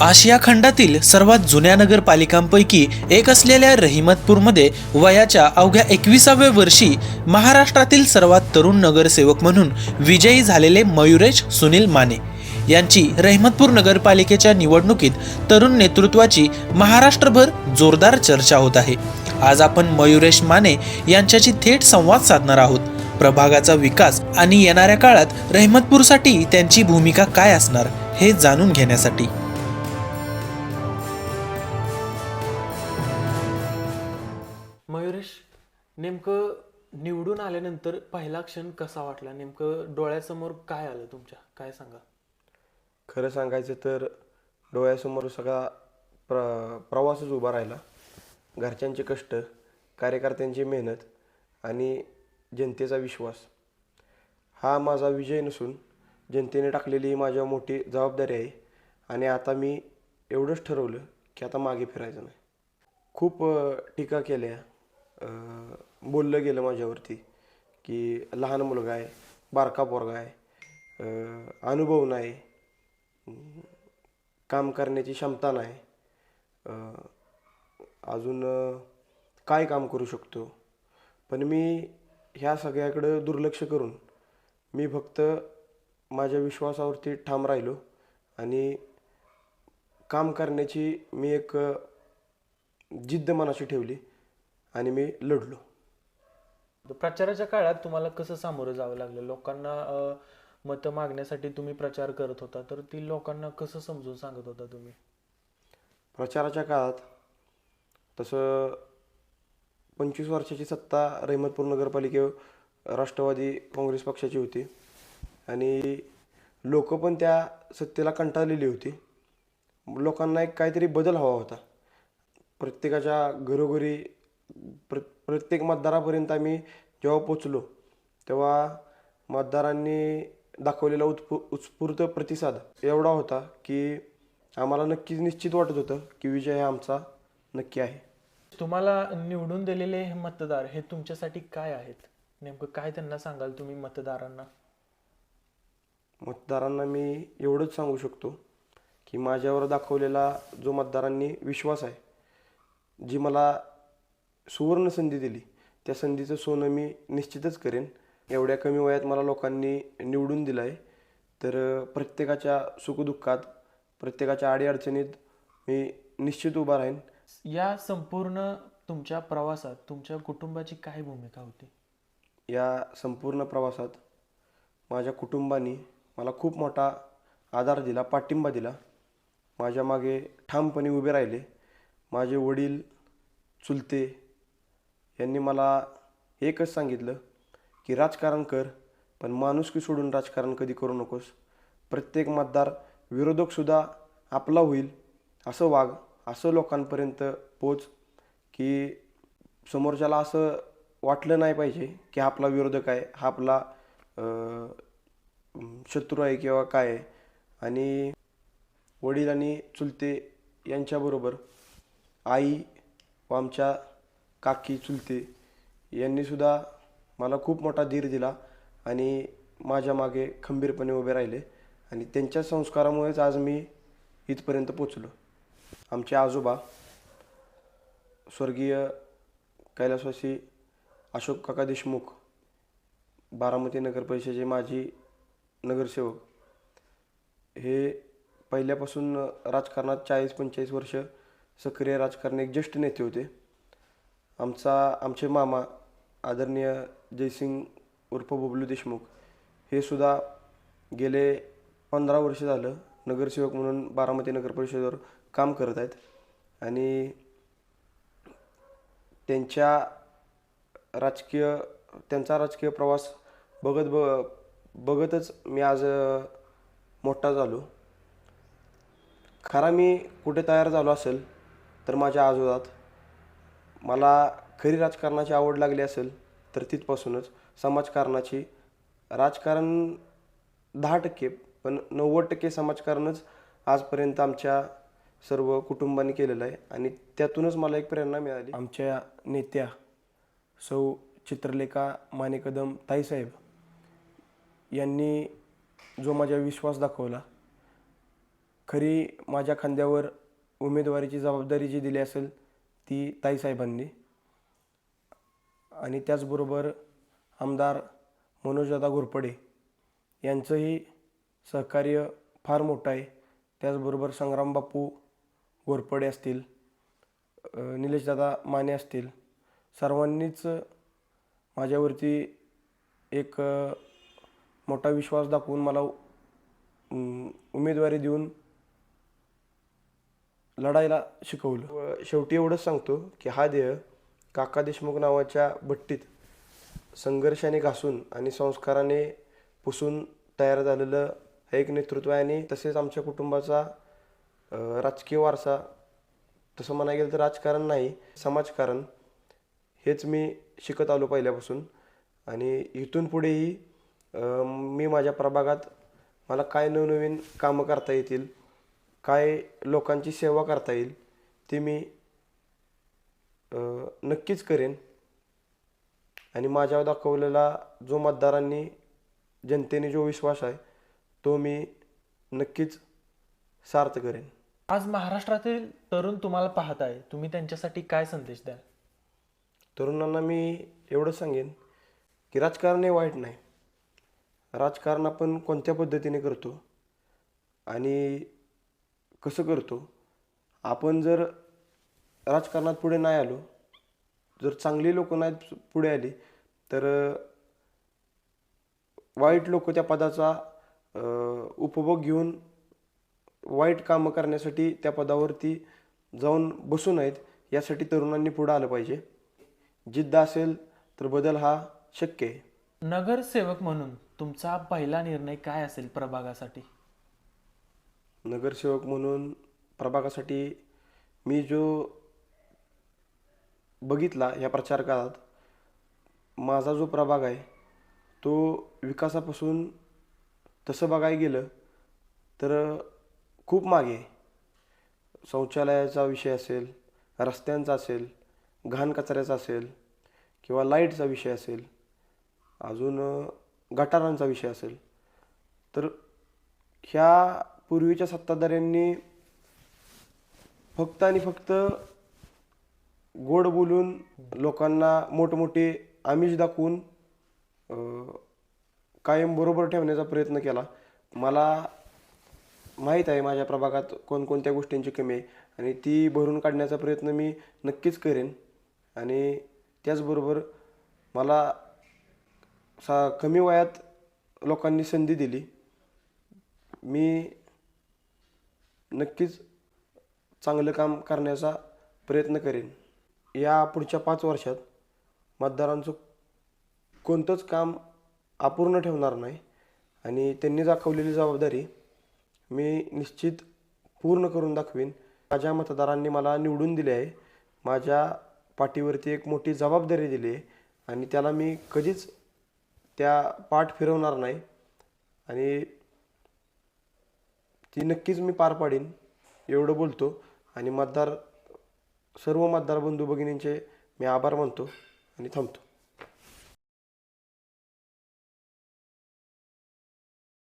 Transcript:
आशिया खंडातील सर्वात जुन्या नगरपालिकांपैकी एक असलेल्या रहिमतपूरमध्ये वयाच्या अवघ्या एकविसाव्या वर्षी महाराष्ट्रातील सर्वात तरुण नगरसेवक म्हणून विजयी झालेले मयुरेश सुनील माने. यांची रहिमतपूर नगरपालिकेच्या निवडणुकीत तरुण नेतृत्वाची महाराष्ट्रभर जोरदार चर्चा होत आहे. आज आपण मयुरेश माने यांच्याशी थेट संवाद साधणार आहोत. प्रभागाचा विकास आणि येणाऱ्या काळात रहिमतपूरसाठी त्यांची भूमिका काय असणार हे जाणून घेण्यासाठी. मयुरेश नेमकं निवडून आल्यानंतर पहिला क्षण कसा वाटला? नेमकं डोळ्यासमोर काय आलं तुमच्या? काय सांगा खरं सांगायचं तर डोळ्यासमोर सगळा प्र प्रवासच उभा राहिला. घरच्यांचे कष्ट कार्यकर्त्यांची मेहनत आणि जनतेचा विश्वास. हा माझा विजय नसून जनतेने टाकलेली ही मोठी जबाबदारी आहे आणि आता मी एवढंच ठरवलं की आता मागे फिरायचं नाही. खूप टीका केल्या. बोललं गेलं माझ्यावरती की लहान मुलगा आहे बारका पोरगा आहे अनुभव नाही काम करण्याची क्षमता नाही अजून काय काम करू शकतो? पण मी ह्या सगळ्याकडं दुर्लक्ष करून मी फक्त माझ्या विश्वासावरती ठाम राहिलो आणि काम करण्याची मी एक जिद्द मनाशी ठेवली. आणि मी लढलो. प्रचाराच्या काळात तुम्हाला कसं सामोरं जावं लागलं? लोकांना मतं मागण्यासाठी तुम्ही प्रचार करत होता तर ती लोकांना कसं समजून सांगत होता तुम्ही? प्रचाराच्या काळात तसं पंचवीस वर्षाची सत्ता रहिमतपूर नगरपालिकेवर राष्ट्रवादी काँग्रेस पक्षाची होती. आणि लोक पण त्या सत्तेला कंटाळलेली होती. लोकांना एक काहीतरी बदल हवा होता. प्रत्येकाच्या घरोघरी प्र प्रत्येक मतदारापर्यंत आम्ही जेव्हा पोचलो तेव्हा मतदारांनी दाखवलेला उत्फू उत्स्फूर्त प्रतिसाद एवढा होता की आम्हाला नक्कीच निश्चित वाटत होतं की विजय हा आमचा नक्की आहे. तुम्हाला निवडून दिलेले हे मतदार हे तुमच्यासाठी काय आहेत? नेमकं काय त्यांना सांगाल तुम्ही मतदारांना? मतदारांना मी एवढंच सांगू शकतो की माझ्यावर दाखवलेला जो मतदारांनी विश्वास आहे जी मला सुवर्ण संधी दिली. त्या संधीचं सोनं मी निश्चितच करेन. एवढ्या कमी वयात मला लोकांनी निवडून दिलं आहे तर प्रत्येकाच्या सुखदुःखात प्रत्येकाच्या अडीअडचणीत मी निश्चित उभा राहीन. या संपूर्ण तुमच्या प्रवासात तुमच्या कुटुंबाची काय भूमिका होती? या संपूर्ण प्रवासात माझ्या कुटुंबाने मला खूप मोठा आधार दिला पाठिंबा दिला. माझ्या मागे ठामपणे उभे राहिले. माझे वडील चुलते यांनी मला एकच सांगितलं की राजकारण कर पण माणुसकी सोडून राजकारण कधी करू नकोस. प्रत्येक मतदार विरोधकसुद्धा आपला होईल असं वाग असं लोकांपर्यंत पोच की समोरच्याला असं वाटलं नाही पाहिजे की आपला विरोधक आहे हा आपला शत्रू आहे किंवा काय आहे. आणि वडील आणि चुलते यांच्याबरोबर आई व आमच्या काकी चुलते यांनीसुद्धा मला खूप मोठा धीर दिला आणि माझ्या मागे खंबीरपणे उभे राहिले आणि त्यांच्या संस्कारामुळेच आज मी इथपर्यंत पोचलो. आमचे आजोबा स्वर्गीय कैलासवासी अशोक काका देशमुख बारामती नगर परिषदेचे माजी नगरसेवक. हे पहिल्यापासून राजकारणात चाळीस पंचेचाळीस वर्ष सक्रिय राजकारणी एक ज्येष्ठ नेते होते. आमचा आमचे मामा आदरणीय जयसिंग उर्फ बबलू देशमुख हे सुद्धा गेले पंधरा वर्ष झालं नगरसेवक म्हणून बारामती नगर परिषदेवर काम करत आहेत. आणि त्यांच्या राजकीय त्यांचा राजकीय प्रवास बघत ब बघतच मी आज मोठा झालो. खरा मी कुठे तयार झालो असेल तर माझ्या आजोबात मला खरी राजकारणाची आवड लागली असेल तर तिथपासूनच समाजकारणाची. राजकारण दहा टक्के पण नव्वद टक्के समाजकारणच आजपर्यंत आमच्या सर्व कुटुंबाने केलेलं आहे आणि त्यातूनच मला एक प्रेरणा मिळाली. आमच्या नेत्या सौ चित्रलेखा मानेकदम ताईसाहेब यांनी जो माझ्या विश्वास दाखवला खरी माझ्या खांद्यावर उमेदवारीची जबाबदारी जी दिली असेल ती ताईसाहेबांनी. आणि त्याचबरोबर आमदार मनोजदादा घोरपडे यांचंही सहकार्य फार मोठं आहे. त्याचबरोबर संग्रामबापू घोरपडे असतील निलेशदादा माने असतील सर्वांनीच माझ्यावरती एक मोठा विश्वास दाखवून मला उमेदवारी देऊन लढायला शिकवलं. व शेवटी एवढंच सांगतो की हा देह काका देशमुख नावाच्या भट्टीत संघर्षाने घासून आणि संस्काराने पुसून तयार झालेलं हे एक नेतृत्व आहे आणि तसेच आमच्या कुटुंबाचा राजकीय वारसा तसं म्हणायला गेलं तर राजकारण नाही समाजकारण हेच मी शिकत आलो पहिल्यापासून. आणि इथून पुढेही मी माझ्या प्रभागात मला काय नवनवीन कामं करता येतील काय लोकांची सेवा करता येईल ते मी नक्कीच करेन. आणि माझ्यावर दाखवलेला जो मतदारांनी जनतेने जो विश्वास आहे तो मी नक्कीच सार्थ करेन. आज महाराष्ट्रातील तरुण तुम्हाला पाहत आहे. तुम्ही त्यांच्यासाठी काय संदेश द्याल? तरुणांना मी एवढं सांगेन की राजकारण हे वाईट नाही. राजकारण आपण कोणत्या पद्धतीने करतो? आणि कसं करतो? आपण जर राजकारणात पुढे नाही आलो जर चांगली लोक नाहीत पुढे आली तर वाईट लोक त्या पदाचा उपभोग घेऊन वाईट कामं करण्यासाठी त्या पदावरती जाऊन बसू नयेत यासाठी तरुणांनी पुढं आलं पाहिजे. जिद्द असेल तर बदल हा शक्य आहे. नगरसेवक म्हणून तुमचा पहिला निर्णय काय असेल प्रभागासाठी? नगरसेवक म्हणून प्रभागासाठी मी जो बघितला या प्रचार काळात माझा जो प्रभाग आहे तो विकासापासून तसं बघायला गेलं तर खूप मागे शौचालयाचा विषय असेल रस्त्यांचा असेल घाण कचऱ्याचा असेल किंवा लाईटचा विषय असेल अजून गटारांचा विषय असेल तर ह्या पूर्वीच्या सत्ताधाऱ्यांनी फक्त आणि फक्त गोड बोलून लोकांना मोठमोठे आमिष दाखवून कायम बरोबर ठेवण्याचा प्रयत्न केला. मला माहीत आहे माझ्या प्रभागात कोणकोणत्या गोष्टींची कमी आहे आणि ती भरून काढण्याचा प्रयत्न मी नक्कीच करेन. आणि त्याचबरोबर मला सा कमी वयात लोकांनी संधी दिली. मी नक्कीच चांगलं काम करण्याचा प्रयत्न करेन. या पुढच्या पाच वर्षात मतदारांचं कोणतंच काम अपूर्ण ठेवणार नाही आणि त्यांनी दाखवलेली जबाबदारी मी निश्चित पूर्ण करून दाखवीन. माझ्या मतदारांनी मला निवडून दिले आहे. माझ्या पाठीवरती एक मोठी जबाबदारी दिली आहे आणि त्याला मी कधीच त्या पाठ फिरवणार नाही. आणि ती नक्कीच मी पार पाडीन एवढं बोलतो. आणि मतदार सर्व मतदार बंधू भगिनींचे मी आभार मानतो आणि थांबतो.